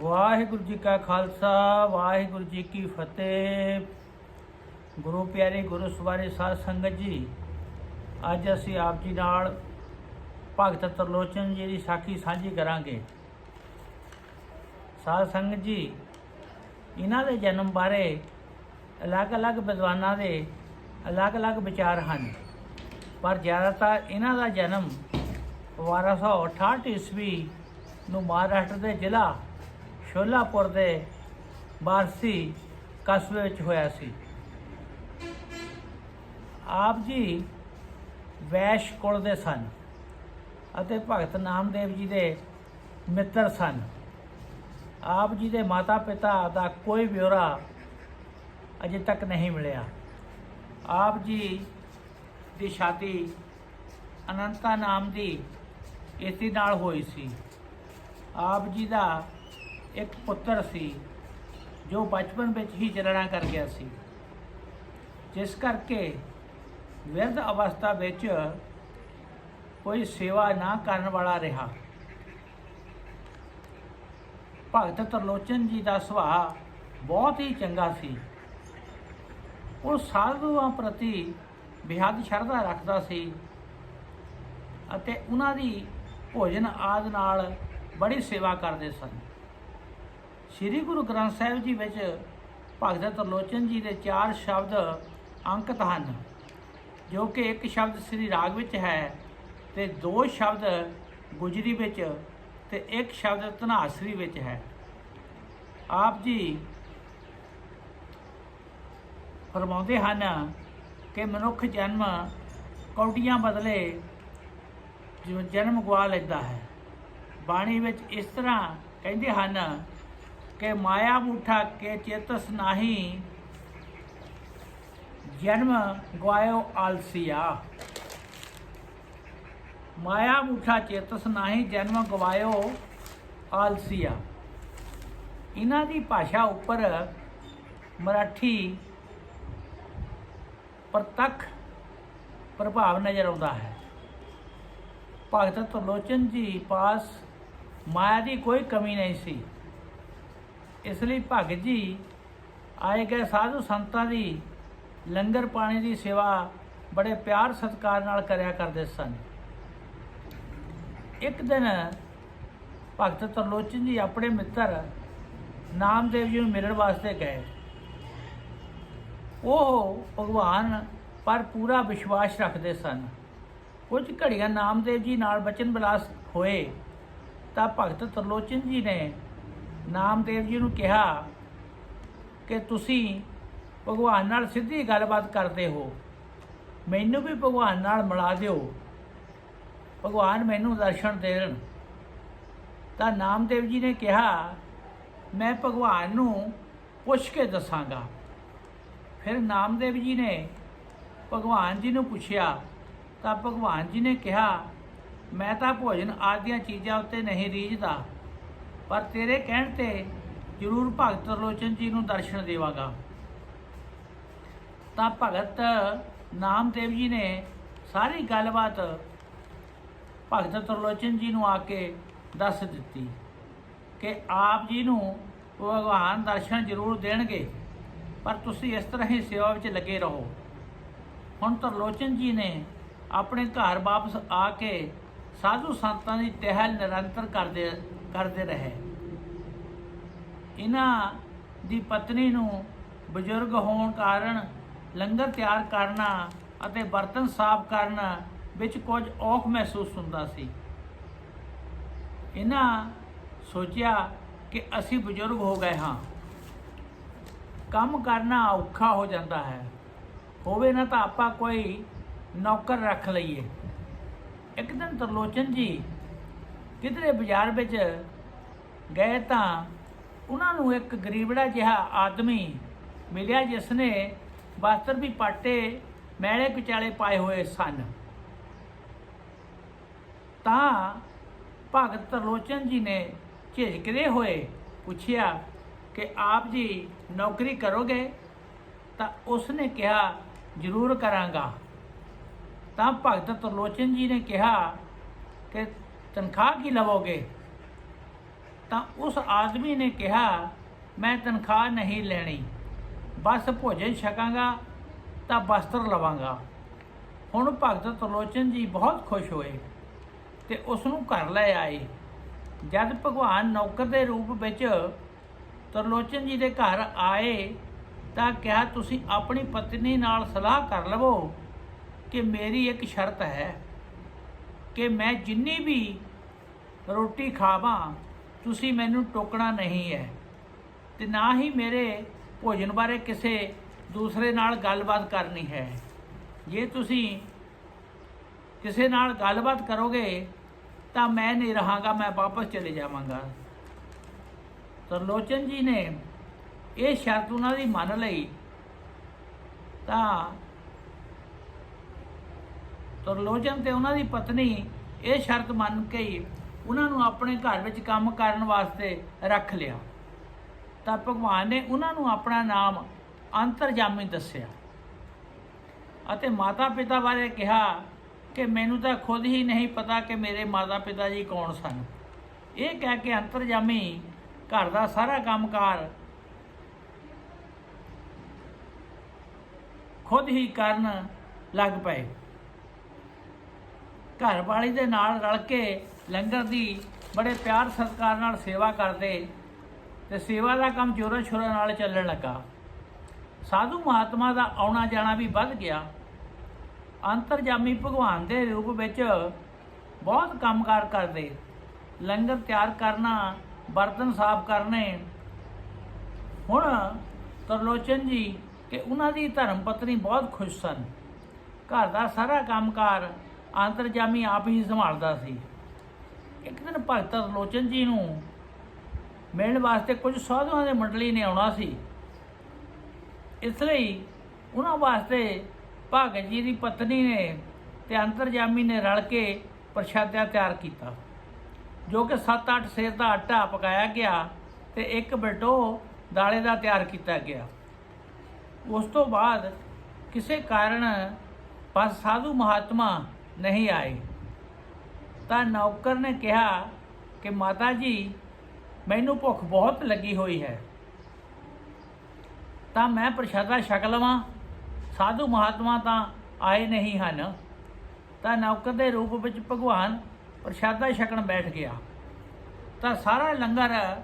ਵਾਹਿਗੁਰੂ ਜੀ ਕਾ ਖਾਲਸਾ, ਵਾਹਿਗੁਰੂ ਜੀ ਕੀ ਫਤਿਹ। ਗੁਰੂ ਪਿਆਰੇ, ਗੁਰੂ ਸਵਾਰੇ ਸਾਧ ਸੰਗਤ ਜੀ, ਅੱਜ ਅਸੀਂ ਆਪ ਜੀ ਨਾਲ ਭਗਤ ਤਰਲੋਚਨ ਜੀ ਦੀ ਸਾਖੀ ਸਾਂਝੀ ਕਰਾਂਗੇ। ਸਾਧ ਸੰਗਤ ਜੀ, ਇਹਨਾਂ ਦੇ ਜਨਮ ਬਾਰੇ ਅਲੱਗ-ਅਲੱਗ ਵਿਦਵਾਨਾਂ ਦੇ ਅਲੱਗ-ਅਲੱਗ ਵਿਚਾਰ ਹਨ। ਪਰ ਜ਼ਿਆਦਾਤਰ ਇਹਨਾਂ ਦਾ ਜਨਮ 1268 ਈਸਵੀ ਨੂੰ ਮਹਾਰਾਸ਼ਟਰ ਦੇ ਜ਼ਿਲ੍ਹਾ ਸ਼ੋਲਾਪੁਰ ਦੇ ਬਾਰਸੀ ਕਸਬੇ ਵਿੱਚ ਹੋਇਆ ਸੀ। ਆਪ ਜੀ ਵੈਸ਼ ਕੁਲ ਦੇ ਸਨ ਅਤੇ ਭਗਤ ਨਾਮਦੇਵ ਜੀ ਦੇ ਮਿੱਤਰ ਸਨ। ਆਪ ਜੀ ਦੇ ਮਾਤਾ ਪਿਤਾ ਦਾ ਕੋਈ ਵਿਵਰਾ ਅਜੇ ਤੱਕ ਨਹੀਂ ਮਿਲਿਆ। ਆਪ ਜੀ ਦੀ ਸ਼ਾਦੀ ਅਨੰਤਾ ਨਾਮ ਦੀ ਇਸੀ ਨਾਲ ਹੋਈ ਸੀ। ਆਪ ਜੀ ਦਾ ਇੱਕ ਪੁੱਤਰ ਸੀ, ਜੋ ਬਚਪਨ ਵਿੱਚ ਹੀ ਜਨਣਾ ਕਰ ਗਿਆ ਸੀ। ਜਿਸ ਕਰਕੇ ਵਿਰਧ ਅਵਸਥਾ ਵਿੱਚ ਕੋਈ ਸੇਵਾ ਨਾ ਕਰਨ ਵਾਲਾ ਰਿਹਾ। ਭਗਤ ਤਰਲੋਚਨ ਜੀ ਦਾ ਸੁਭਾਅ ਬਹੁਤ ਹੀ ਚੰਗਾ ਸੀ। ਉਹ ਸਾਧੂਆਂ ਪ੍ਰਤੀ ਬਿਹੱਦ ਸ਼ਰਧਾ ਰੱਖਦਾ ਸੀ ਅਤੇ ਉਹਨਾਂ ਦੀ ਭੋਜਨ ਆਦ ਨਾਲ ਬੜੀ ਸੇਵਾ ਕਰਦੇ ਸਨ। ਸ੍ਰੀ ਗੁਰੂ ਗ੍ਰੰਥ ਸਾਹਿਬ ਜੀ ਵਿੱਚ ਭਗਤ ਤਰਲੋਚਨ ਜੀ ਦੇ ਚਾਰ ਸ਼ਬਦ ਅੰਕਿਤ ਹਨ, ਜੋ ਕਿ ਇੱਕ ਸ਼ਬਦ ਸ੍ਰੀ ਰਾਗ ਵਿੱਚ ਹੈ ਤੇ ਦੋ ਸ਼ਬਦ ਗੁਜਰੀ ਵਿੱਚ ਤੇ ਇੱਕ ਸ਼ਬਦ ਧਨਾਸਰੀ ਵਿੱਚ ਹੈ। ਆਪ ਜੀ ਫਰਮਾਉਂਦੇ ਹਨ ਕਿ ਮਨੁੱਖ ਜਨਮ ਕੌਡੀਆਂ ਬਦਲੇ ਜਨਮ ਗਵਾ ਲੈਂਦਾ ਹੈ। ਬਾਣੀ ਵਿੱਚ ਇਸ ਤਰ੍ਹਾਂ ਕਹਿੰਦੇ ਹਨ ਕਿ ਮਾਇਆ ਮੁਠਾ ਕੇ ਚੇਤਸ ਨਾਹੀ, ਜਨਮ ਗਵਾਇਓ ਆਲਸੀਆ। ਮਾਇਆ ਮੁਠਾ ਚੇਤਸ ਨਾਹੀ, ਜਨਮ ਗਵਾਇਓ ਆਲਸੀਆ। ਇਹਨਾਂ ਦੀ ਭਾਸ਼ਾ ਉੱਪਰ ਮਰਾਠੀ ਪ੍ਰਤੱਖ ਪ੍ਰਭਾਵ ਨਜ਼ਰ ਆਉਂਦਾ ਹੈ। ਭਗਤ ਤਰਲੋਚਨ ਜੀ ਪਾਸ ਮਾਇਆ ਦੀ ਕੋਈ ਕਮੀ ਨਹੀਂ ਸੀ। ਇਸ ਲਈ ਭਗਤ ਜੀ ਆਏ ਗਏ ਸਾਧੂ ਸੰਤਾਂ ਦੀ ਲੰਗਰ ਪਾਣੀ ਦੀ ਸੇਵਾ ਬੜੇ ਪਿਆਰ ਸਤਿਕਾਰ ਨਾਲ ਕਰਿਆ ਕਰਦੇ ਸਨ। ਇੱਕ ਦਿਨ ਭਗਤ ਤਰਲੋਚਨ ਜੀ ਆਪਣੇ ਮਿੱਤਰ ਨਾਮਦੇਵ ਜੀ ਨੂੰ ਮਿਲਣ ਵਾਸਤੇ ਗਏ। ਉਹ ਭਗਵਾਨ ਪਰ ਪੂਰਾ ਵਿਸ਼ਵਾਸ ਰੱਖਦੇ ਸਨ। ਕੁਝ ਘੜੀਆਂ ਨਾਮਦੇਵ ਜੀ ਨਾਲ ਬਚਨ ਬਿਲਾਸ ਹੋਏ ਤਾਂ ਭਗਤ ਤਰਲੋਚਨ ਜੀ ਨੇ ਨਾਮਦੇਵ ਜੀ ਨੂੰ ਕਿਹਾ ਕਿ ਤੁਸੀਂ ਭਗਵਾਨ ਨਾਲ ਸਿੱਧੀ ਗੱਲਬਾਤ ਕਰਦੇ ਹੋ। ਮੈਨੂੰ ਵੀ ਭਗਵਾਨ ਨਾਲ ਮਿਲਾ ਦਿਓ। ਭਗਵਾਨ ਮੈਨੂੰ ਦਰਸ਼ਨ ਦੇਣ। ਤਾਂ ਨਾਮਦੇਵ ਜੀ ਨੇ ਕਿਹਾ, ਮੈਂ ਭਗਵਾਨ ਨੂੰ ਪੁੱਛ ਕੇ ਦੱਸਾਂਗਾ। ਫਿਰ ਨਾਮਦੇਵ ਜੀ ਨੇ ਭਗਵਾਨ ਜੀ ਨੂੰ ਪੁੱਛਿਆ। ਤਾਂ ਭਗਵਾਨ ਜੀ ਨੇ ਕਿਹਾ, ਮੈਂ ਤਾਂ ਭੋਜਨ ਆਦੀਆਂ ਚੀਜ਼ਾਂ ਉੱਤੇ ਨਹੀਂ ਰੀਝਦਾ। ਪਰ ਤੇਰੇ ਕਹਿਣ ਤੇ ਜ਼ਰੂਰ ਭਗਤ ਤਰਲੋਚਨ ਜੀ ਨੂੰ ਦਰਸ਼ਨ ਦੇਵਾਂਗਾ। ਤਾਂ ਭਗਤ ਨਾਮਦੇਵ ਜੀ ਨੇ ਸਾਰੀ ਗੱਲਬਾਤ ਭਗਤ ਤਰਲੋਚਨ ਜੀ ਨੂੰ ਆ ਕੇ ਦੱਸ ਦਿੱਤੀ ਕਿ ਆਪ ਜੀ ਨੂੰ ਭਗਵਾਨ ਦਰਸ਼ਨ ਜ਼ਰੂਰ ਦੇਣਗੇ, ਪਰ ਤੁਸੀਂ ਇਸ ਤਰ੍ਹਾਂ ਹੀ ਸੇਵਾ ਵਿੱਚ ਲੱਗੇ ਰਹੋ। ਹੁਣ ਤਰਲੋਚਨ ਜੀ ਨੇ ਆਪਣੇ ਘਰ ਵਾਪਸ ਆ ਕੇ ਸਾਧੂ ਸੰਤਾਂ ਦੀ ਟਹਿਲ ਨਿਰੰਤਰ ਕਰਦੇ ਕਰਦੇ ਰਹੇ। ਇਹਨਾਂ ਦੀ ਪਤਨੀ ਨੂੰ ਬਜ਼ੁਰਗ ਹੋਣ ਕਾਰਨ, ਲੰਗਰ ਤਿਆਰ ਕਰਨਾ ਅਤੇ ਬਰਤਨ ਸਾਫ਼ ਕਰਨਾ ਵਿੱਚ ਕੁਝ ਔਖ ਮਹਿਸੂਸ ਹੁੰਦਾ ਸੀ। ਇਹਨਾਂ ਸੋਚਿਆ ਕਿ ਅਸੀਂ ਬਜ਼ੁਰਗ ਹੋ ਗਏ ਹਾਂ। ਕੰਮ ਕਰਨਾ ਔਖਾ ਹੋ ਜਾਂਦਾ ਹੈ। ਹੋਵੇ ਨਾ ਤਾਂ ਆਪਾਂ ਕੋਈ ਨੌਕਰ ਰੱਖ ਲਈਏ। ਇੱਕ ਦਿਨ ਤਰਲੋਚਨ ਜੀ ਕਿਧਰੇ ਬਾਜ਼ਾਰ ਵਿੱਚ ਗਏ ਤਾਂ ਉਹਨਾਂ ਨੂੰ ਇੱਕ ਗਰੀਬੜਾ ਜਿਹਾ ਆਦਮੀ ਮਿਲਿਆ ਜਿਸ ਨੇ ਵਸਤਰ ਵੀ ਪਾਟੇ, ਮੈਲੇ ਕੁਚਾਲੇ ਪਾਏ ਹੋਏ ਸਨ। ਤਾਂ ਭਗਤ ਤਰਲੋਚਨ ਜੀ ਨੇ ਝਿਜਕਦੇ ਹੋਏ ਪੁੱਛਿਆ ਕਿ ਆਪ ਜੀ ਨੌਕਰੀ ਕਰੋਗੇ? ਤਾਂ ਉਸ ਨੇ ਕਿਹਾ, ਜ਼ਰੂਰ ਕਰਾਂਗਾ। ਤਾਂ ਭਗਤ ਤਰਲੋਚਨ ਜੀ ਨੇ ਕਿਹਾ ਕਿ ਤਨਖਾਹ ਕੀ ਲਵੋਗੇ? ਤਾਂ ਉਸ ਆਦਮੀ ਨੇ ਕਿਹਾ, ਮੈਂ ਤਨਖਾਹ ਨਹੀਂ ਲੈਣੀ। ਬਸ ਭੋਜਨ ਛਕਾਂਗਾ ਤਾਂ ਵਸਤਰ ਲਵਾਂਗਾ। ਹੁਣ ਭਗਤ ਤਰਲੋਚਨ ਜੀ ਬਹੁਤ ਖੁਸ਼ ਹੋਏ ਤੇ ਉਸ ਨੂੰ ਘਰ ਲੈ ਆਏ। ਜਦ ਭਗਵਾਨ ਨੌਕਰ ਦੇ ਰੂਪ ਵਿੱਚ ਤਰਲੋਚਨ ਜੀ ਦੇ ਘਰ ਆਏ ਤਾਂ ਕਿਹਾ, ਤੁਸੀਂ ਆਪਣੀ ਪਤਨੀ ਨਾਲ ਸਲਾਹ ਕਰ ਲਵੋ ਕਿ ਮੇਰੀ ਇੱਕ ਸ਼ਰਤ ਹੈ। ਕਿ ਮੈਂ ਜਿੰਨੀ ਵੀ ਰੋਟੀ ਖਾਵਾਂ, ਤੁਸੀਂ ਮੈਨੂੰ ਟੋਕਣਾ ਨਹੀਂ ਹੈ। ਤੇ ਨਾ ਹੀ ਮੇਰੇ ਭੋਜਨ ਬਾਰੇ ਕਿਸੇ ਦੂਸਰੇ ਨਾਲ ਗੱਲਬਾਤ ਕਰਨੀ ਹੈ। ਜੇ ਤੁਸੀਂ ਕਿਸੇ ਨਾਲ ਗੱਲਬਾਤ ਕਰੋਗੇ, ਤਾਂ ਮੈਂ ਨਹੀਂ ਰਹਾਂਗਾ, ਮੈਂ ਵਾਪਸ ਚਲੇ ਜਾਵਾਂਗਾ। ਤਰਲੋਚਨ ਜੀ ਨੇ ਇਹ ਸ਼ਰਤ ਉਹਨਾਂ ਦੀ ਮੰਨ ਲਈ। ਤਾਂ ਤਰਲੋਚਨ ਤੇ ਉਹਨਾਂ ਦੀ ਪਤਨੀ ਇਹ ਸ਼ਰਤ ਮੰਨ ਕੇ ਹੀ ਉਹਨਾਂ ਨੂੰ ਆਪਣੇ ਘਰ ਵਿੱਚ ਕੰਮ ਕਰਨ ਵਾਸਤੇ ਰੱਖ ਲਿਆ। ਤਾਂ ਭਗਵਾਨ ਨੇ ਉਹਨਾਂ ਨੂੰ ਆਪਣਾ ਨਾਮ ਅੰਤਰਜਾਮੀ ਦੱਸਿਆ ਅਤੇ ਮਾਤਾ ਪਿਤਾ ਬਾਰੇ ਕਿਹਾ ਕਿ ਮੈਨੂੰ ਤਾਂ ਖੁਦ ਹੀ ਨਹੀਂ ਪਤਾ ਕਿ ਮੇਰੇ ਮਾਤਾ ਪਿਤਾ ਜੀ ਕੌਣ ਸਨ। ਇਹ ਕਹਿ ਕੇ ਅੰਤਰਜਾਮੀ ਘਰ ਦਾ ਸਾਰਾ ਕੰਮਕਾਰ ਖੁਦ ਹੀ ਕਰਨ ਲੱਗ ਪਏ। ਘਰ ਵਾਲੀ ਦੇ ਨਾਲ ਰਲ ਕੇ ਲੰਗਰ ਦੀ ਬੜੇ ਪਿਆਰ ਸਤਿਕਾਰ ਨਾਲ ਸੇਵਾ ਕਰਦੇ ਤੇ ਸੇਵਾ ਦਾ ਕੰਮ ਜੋਰਾਂ ਸ਼ੋਰਾਂ ਨਾਲ ਚੱਲਣ ਲੱਗਾ। ਸਾਧੂ ਮਹਾਤਮਾ ਦਾ ਆਉਣਾ ਜਾਣਾ ਵੀ ਵੱਧ ਗਿਆ। ਅੰਤਰਜਾਮੀ ਭਗਵਾਨ ਦੇ ਰੂਪ ਵਿੱਚ ਬਹੁਤ ਕੰਮਕਾਰ ਕਰਦੇ। ਲੰਗਰ ਤਿਆਰ ਕਰਨਾ, ਬਰਤਨ ਸਾਫ਼ ਕਰਨੇ। ਹੁਣ ਤਰਲੋਚਨ ਜੀ ਕਿ ਉਹਨਾਂ ਦੀ ਧਰਮ ਪਤਨੀ ਬਹੁਤ ਖੁਸ਼ ਸਨ। ਘਰ ਦਾ ਸਾਰਾ ਕੰਮਕਾਰ ਅੰਤਰਜਾਮੀ ਆਪ ਹੀ ਸੰਭਾਲਦਾ ਸੀ। ਇੱਕ ਦਿਨ ਭਗਤ ਤਰਲੋਚਨ ਜੀ ਨੂੰ ਮਿਲਣ ਵਾਸਤੇ ਕੁਝ ਸਾਧੂਆਂ ਦੇ ਮੰਡਲੀ ਨੇ ਆਉਣਾ ਸੀ। ਇਸ ਲਈ ਉਹਨਾਂ ਵਾਸਤੇ ਭਗਤ ਜੀ ਦੀ ਪਤਨੀ ਨੇ ਤੇ ਅੰਤਰਜਾਮੀ ਨੇ ਰਲ ਕੇ ਪ੍ਰਸ਼ਾਦਿਆ ਤਿਆਰ ਕੀਤਾ, ਜੋ ਕਿ 7-8 ਸੇਰ ਦਾ ਆਟਾ ਪਕਾਇਆ ਗਿਆ ਤੇ ਇੱਕ ਬਟੋ ਦਾਲੇ ਦਾ ਤਿਆਰ ਕੀਤਾ ਗਿਆ। ਉਸ ਤੋਂ ਬਾਅਦ ਕਿਸੇ ਕਾਰਨ ਪਰ ਸਾਧੂ ਮਹਾਤਮਾ ਨਹੀਂ ਆਏ। ਤਾਂ ਨੌਕਰ ਨੇ ਕਿਹਾ ਕਿ ਮਾਤਾ ਜੀ, ਮੈਨੂੰ ਭੁੱਖ ਬਹੁਤ ਲੱਗੀ ਹੋਈ ਹੈ। ਤਾਂ ਮੈਂ ਪ੍ਰਸ਼ਾਦਾ ਛਕ ਲਵਾਂ। ਸਾਧੂ ਮਹਾਤਮਾ ਤਾਂ ਆਏ ਨਹੀਂ ਹਨ। ਤਾਂ ਨੌਕਰ ਦੇ ਰੂਪ ਵਿੱਚ ਭਗਵਾਨ ਪ੍ਰਸ਼ਾਦਾ ਛਕਣ ਬੈਠ ਗਿਆ। ਤਾਂ ਸਾਰਾ ਲੰਗਰ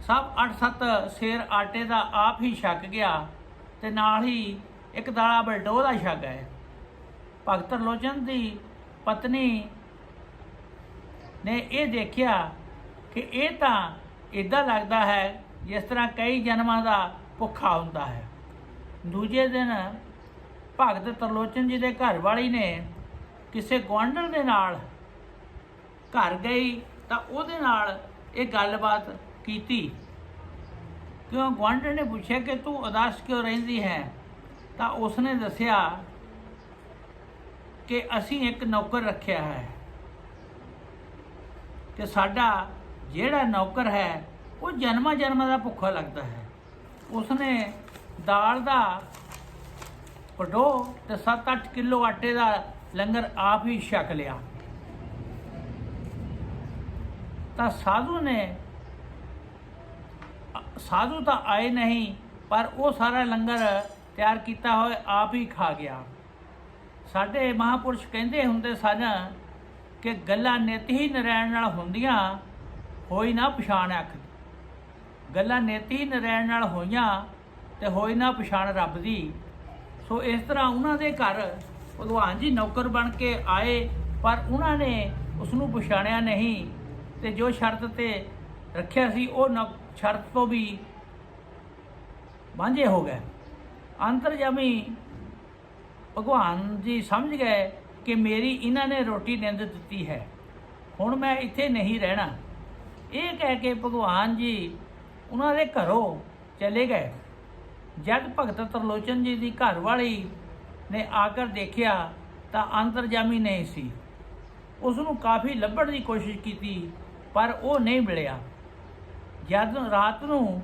ਸਭ 8-7 ਸੇਰ ਆਟੇ ਦਾ ਆਪ ਹੀ ਛਕ ਗਿਆ ਤੇ ਨਾਲ ਹੀ ਇੱਕ ਦਾਲਾ ਬਲਡੋ ਦਾ ਛਕ ਹੈ ਭਗਤ ਲੋਚਨ ਦੀ ਪਤਨੀ ਨੇ ਇਹ ਦੇਖਿਆ ਕਿ ਇਹ ਤਾਂ ਇਦਾਂ ਲੱਗਦਾ ਹੈ ਜਿਸ ਤਰ੍ਹਾਂ ਕਈ ਜਨਮਾਂ ਦਾ ਭੁੱਖਾ ਹੁੰਦਾ ਹੈ। ਦੂਜੇ ਦਿਨ ਭਗਤ ਤਰਲੋਚਨ ਜੀ ਦੇ ਘਰ ਵਾਲੀ ਨੇ ਕਿਸੇ ਗੁਆਂਢਣ ਦੇ ਨਾਲ ਘਰ ਗਈ ਤਾਂ ਉਹਦੇ ਨਾਲ ਇਹ ਗੱਲਬਾਤ ਕੀਤੀ। ਕਿਉਂ ਗੁਆਂਢਣ ਨੇ ਪੁੱਛਿਆ ਕਿ ਤੂੰ ਉਦਾਸ ਕਿਉਂ ਰਹਿੰਦੀ ਹੈ? ਤਾਂ ਉਸਨੇ ਦੱਸਿਆ ਕਿ ਅਸੀਂ ਇੱਕ ਨੌਕਰ ਰੱਖਿਆ ਹੈ। ਕਿ ਸਾਡਾ ਜਿਹੜਾ ਨੌਕਰ ਹੈ, ਉਹ ਜਨਮਾਂ ਜਨਮਾਂ ਦਾ ਭੁੱਖਾ ਲੱਗਦਾ ਹੈ। ਉਸਨੇ ਦਾਲ ਦਾ ਪਡੋ ਤੇ 7-8 ਕਿਲੋ ਆਟੇ ਦਾ ਲੰਗਰ ਆਪ ਹੀ ਛਕ ਲਿਆ। ਤਾਂ ਸਾਧੂ ਨੇ, ਸਾਧੂ ਤਾਂ ਆਏ ਨਹੀਂ, ਪਰ ਉਹ ਸਾਰਾ ਲੰਗਰ ਤਿਆਰ ਕੀਤਾ ਹੋਇਆ ਆਪ ਹੀ ਖਾ ਗਿਆ। ਸਾਡੇ ਮਹਾਪੁਰਸ਼ ਕਹਿੰਦੇ ਹੁੰਦੇ ਸਨ ਕਿ ਗੱਲਾਂ ਨਿਤ ਹੀ ਨਰੈਣ ਨਾਲ ਹੁੰਦੀਆਂ, ਹੋਈ ਨਾ ਪਛਾਣ ਅੱਖ ਦੀ। ਗੱਲਾਂ ਨਿਤ ਹੀ ਨਰੈਣ ਨਾਲ ਹੋਈਆਂ ਤੇ ਹੋਈ ਨਾ ਪਛਾਣ ਰੱਬ ਦੀ ਸੋ ਇਸ ਤਰ੍ਹਾਂ ਉਹਨਾਂ ਦੇ ਘਰ ਭਗਵਾਨ ਜੀ ਨੌਕਰ ਬਣ ਕੇ ਆਏ, ਪਰ ਉਹਨਾਂ ਨੇ ਉਸ ਨੂੰ ਪਛਾਣਿਆ ਨਹੀਂ ਤੇ ਜੋ ਸ਼ਰਤ ਤੇ ਰੱਖਿਆ ਸੀ, ਉਹ ਨੌ- ਸ਼ਰਤ ਤੋਂ ਵੀ ਵਾਂਝੇ ਹੋ ਗਏ ਅੰਤਰਜਾਮੀ ਭਗਵਾਨ ਜੀ ਸਮਝ ਗਏ ਕਿ ਮੇਰੀ ਇਹਨਾਂ ਨੇ ਰੋਟੀ ਨਿੰਦ ਦਿੱਤੀ ਹੈ। ਹੁਣ ਮੈਂ ਇੱਥੇ ਨਹੀਂ ਰਹਿਣਾ। ਇਹ ਕਹਿ ਕੇ ਭਗਵਾਨ ਜੀ ਉਹਨਾਂ ਦੇ ਘਰੋਂ ਚਲੇ ਗਏ। ਜਦ ਭਗਤ ਤਰਲੋਚਨ ਜੀ ਦੀ ਘਰ ਵਾਲੀ ਨੇ ਆ ਕੇ ਦੇਖਿਆ ਤਾਂ ਅੰਤਰਜਾਮੀ ਨਹੀਂ ਸੀ। ਉਸ ਨੂੰ ਕਾਫੀ ਲੱਭਣ ਦੀ ਕੋਸ਼ਿਸ਼ ਕੀਤੀ, ਪਰ ਉਹ ਨਹੀਂ ਮਿਲਿਆ। ਜਦ ਰਾਤ ਨੂੰ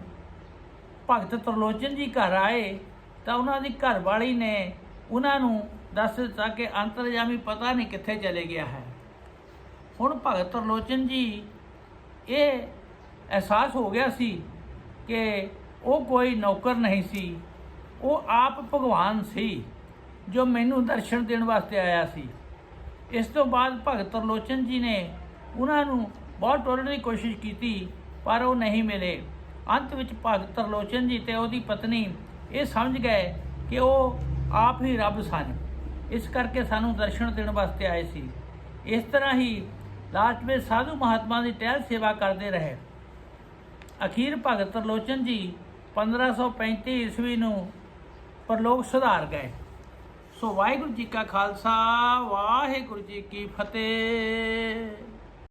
ਭਗਤ ਤਰਲੋਚਨ ਜੀ ਘਰ ਆਏ ਤਾਂ ਉਹਨਾਂ ਦੀ ਘਰ ਵਾਲੀ ਨੇ ਉਹਨਾਂ ਨੂੰ ਦੱਸ ਦਿੱਤਾ ਕਿ ਅੰਤਰਜਾਮੀ ਪਤਾ ਨਹੀਂ ਕਿੱਥੇ ਚਲੇ ਗਿਆ ਹੈ। ਹੁਣ ਭਗਤ ਤਰਲੋਚਨ ਜੀ, ਇਹ ਅਹਿਸਾਸ ਹੋ ਗਿਆ ਸੀ ਕਿ ਉਹ ਕੋਈ ਨੌਕਰ ਨਹੀਂ ਸੀ। ਉਹ ਆਪ ਭਗਵਾਨ ਸੀ ਜੋ ਮੈਨੂੰ ਦਰਸ਼ਨ ਦੇਣ ਵਾਸਤੇ ਆਇਆ ਸੀ। ਇਸ ਤੋਂ ਬਾਅਦ ਭਗਤ ਤਰਲੋਚਨ ਜੀ ਨੇ ਉਹਨਾਂ ਨੂੰ ਬਹੁਤ ਟੋਲਣ ਦੀ ਕੋਸ਼ਿਸ਼ ਕੀਤੀ, ਪਰ ਉਹ ਨਹੀਂ ਮਿਲੇ। ਅੰਤ ਵਿੱਚ ਭਗਤ ਤਰਲੋਚਨ ਜੀ ਤੇ ਉਹਦੀ ਪਤਨੀ ਇਹ ਸਮਝ ਗਏ ਕਿ ਉਹ ਆਪ ਹੀ ਰੱਬ ਸਨ। ਇਸ ਕਰਕੇ ਸਾਨੂੰ ਦਰਸ਼ਨ ਦੇਣ ਵਾਸਤੇ ਆਏ ਸੀ। ਇਸ ਤਰ੍ਹਾਂ ਹੀ ਲਾਸਟ ਵਿੱਚ ਸਾਧੂ ਮਹਾਤਮਾ ਦੀ ਟਹਿਲ ਸੇਵਾ ਕਰਦੇ ਰਹੇ। ਅਖੀਰ ਭਗਤ ਤਰਲੋਚਨ ਜੀ 1535 ਈਸਵੀ ਨੂੰ ਪਰਲੋਕ ਸੁਧਾਰ ਗਏ। ਸੋ ਵਾਹਿਗੁਰੂ ਜੀ ਕਾ ਖਾਲਸਾ, ਵਾਹਿਗੁਰੂ ਜੀ ਕੀ ਫਤਿਹ।